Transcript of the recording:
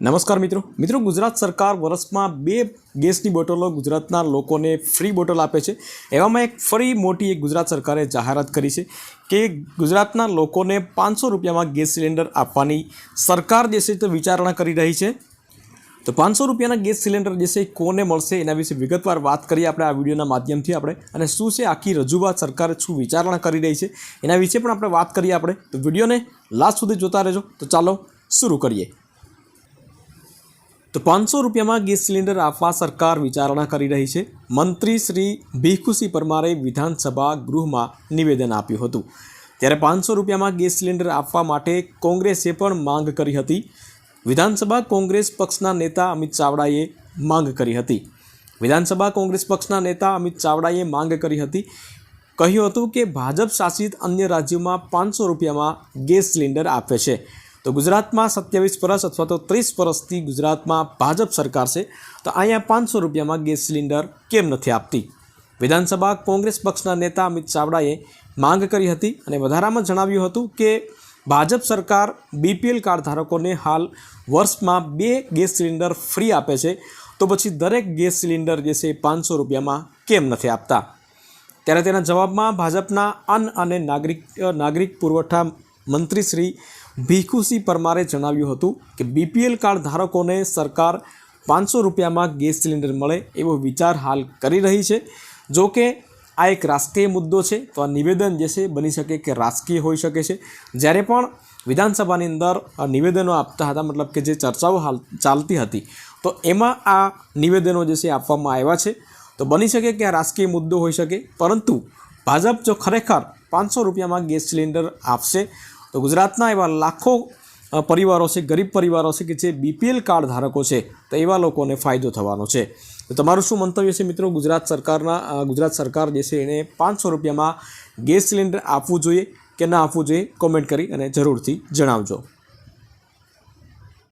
નમસ્કાર મિત્રો. મિત્રો, ગુજરાત સરકાર વર્ષમાં બે ગેસની બોટલો ગુજરાતના લોકોને ફ્રી બોટલ આપે છે. એવામાં એક ફરી મોટી એક ગુજરાત સરકારે જાહેરાત કરી છે કે ગુજરાતના લોકોને પાંચસો રૂપિયામાં ગેસ સિલિન્ડર આપવાની સરકાર છે તે વિચારણા કરી રહી છે. તો પાંચસો રૂપિયાના ગેસ સિલિન્ડર જે છે કોને મળશે એના વિશે વિગતવાર વાત કરીએ આપણે આ વિડીયોના માધ્યમથી આપણે. અને શું છે આખી રજૂઆત સરકાર શું વિચારણા કરી રહી છે એના વિશે પણ આપણે વાત કરીએ આપણે. તો વિડીયોને લાસ્ટ સુધી જોતા રહેજો. તો ચાલો, શરૂ કરીએ. તો પાંચસો રૂપિયામાં ગેસ સિલિન્ડર આપવા સરકાર વિચારણા કરી રહી છે. મંત્રી શ્રી ભીખુસિંહ પરમારે વિધાનસભા ગૃહમાં નિવેદન આપ્યું હતું. ત્યારે પાંચસો રૂપિયામાં ગેસ સિલિન્ડર આપવા માટે કોંગ્રેસે પણ માંગ કરી હતી. વિધાનસભા કોંગ્રેસ પક્ષના નેતા અમિત ચાવડાએ માંગ કરી હતી. વિધાનસભા કોંગ્રેસ પક્ષના નેતા અમિત ચાવડાએ માંગ કરી હતી. કહ્યું હતું કે ભાજપ શાસિત અન્ય રાજ્યોમાં પાંચસો રૂપિયામાં ગેસ સિલિન્ડર આપે છે. તો ગુજરાતમાં સત્યાવીસ વર્ષ અથવા તો ત્રીસ વર્ષથી ગુજરાતમાં ભાજપ સરકાર છે, તો અહીંયા પાંચસો રૂપિયામાં ગેસ સિલિન્ડર કેમ નથી આપતી? વિધાનસભા કોંગ્રેસ પક્ષના નેતા અમિત ચાવડાએ માંગ કરી હતી અને વધારામાં જણાવ્યું હતું કે ભાજપ સરકાર બીપીએલ કાર્ડ ધારકોને હાલ વર્ષમાં બે ગેસ સિલિન્ડર ફ્રી આપે છે, તો પછી દરેક ગેસ સિલિન્ડર જે છે એ પાંચસો રૂપિયામાં કેમ નથી આપતા? ત્યારે તેના જવાબમાં ભાજપના અન્ન અને નાગરિક નાગરિક પુરવઠા મંત્રી શ્રી ભીખુસિંહ પરમારે જણાવ્યું હતું કે બીપીએલ કાર્ડ ધારકોને સરકાર પાંચસો રૂપિયામાં ગેસ સિલિન્ડર મળે એવો વિચાર હાલ કરી રહી છે. જો કે આ એક રાષ્ટ્રીય મુદ્દો છે, તો આ નિવેદન જે છે બની શકે કે રાજકીય હોઈ શકે છે. જ્યારે પણ વિધાનસભાની અંદર નિવેદનો આપતા હતા, મતલબ કે જે ચર્ચાઓ હાલ ચાલતી હતી, તો એમાં આ નિવેદનો જે છે આપવામાં આવ્યા છે. તો બની શકે કે આ રાજકીય મુદ્દો હોઈ શકે, પરંતુ ભાજપ જો ખરેખર પાંચસો રૂપિયામાં ગેસ સિલિન્ડર આપશે તો ગુજરાતના એવા લાખો પરિવારો છે, ગરીબ પરિવારો છે કે જે બીપીએલ કાર્ડ ધારકો છે, તો એવા લોકોને ફાયદો થવાનો છે. તો તમારું શું મંતવ્ય છે મિત્રો? ગુજરાત સરકારના ગુજરાત સરકાર જે છે એને પાંચસો રૂપિયામાં ગેસ સિલિન્ડર આપવું જોઈએ કે ના આપવું જોઈએ? કોમેન્ટ કરી અને જરૂરથી જણાવજો.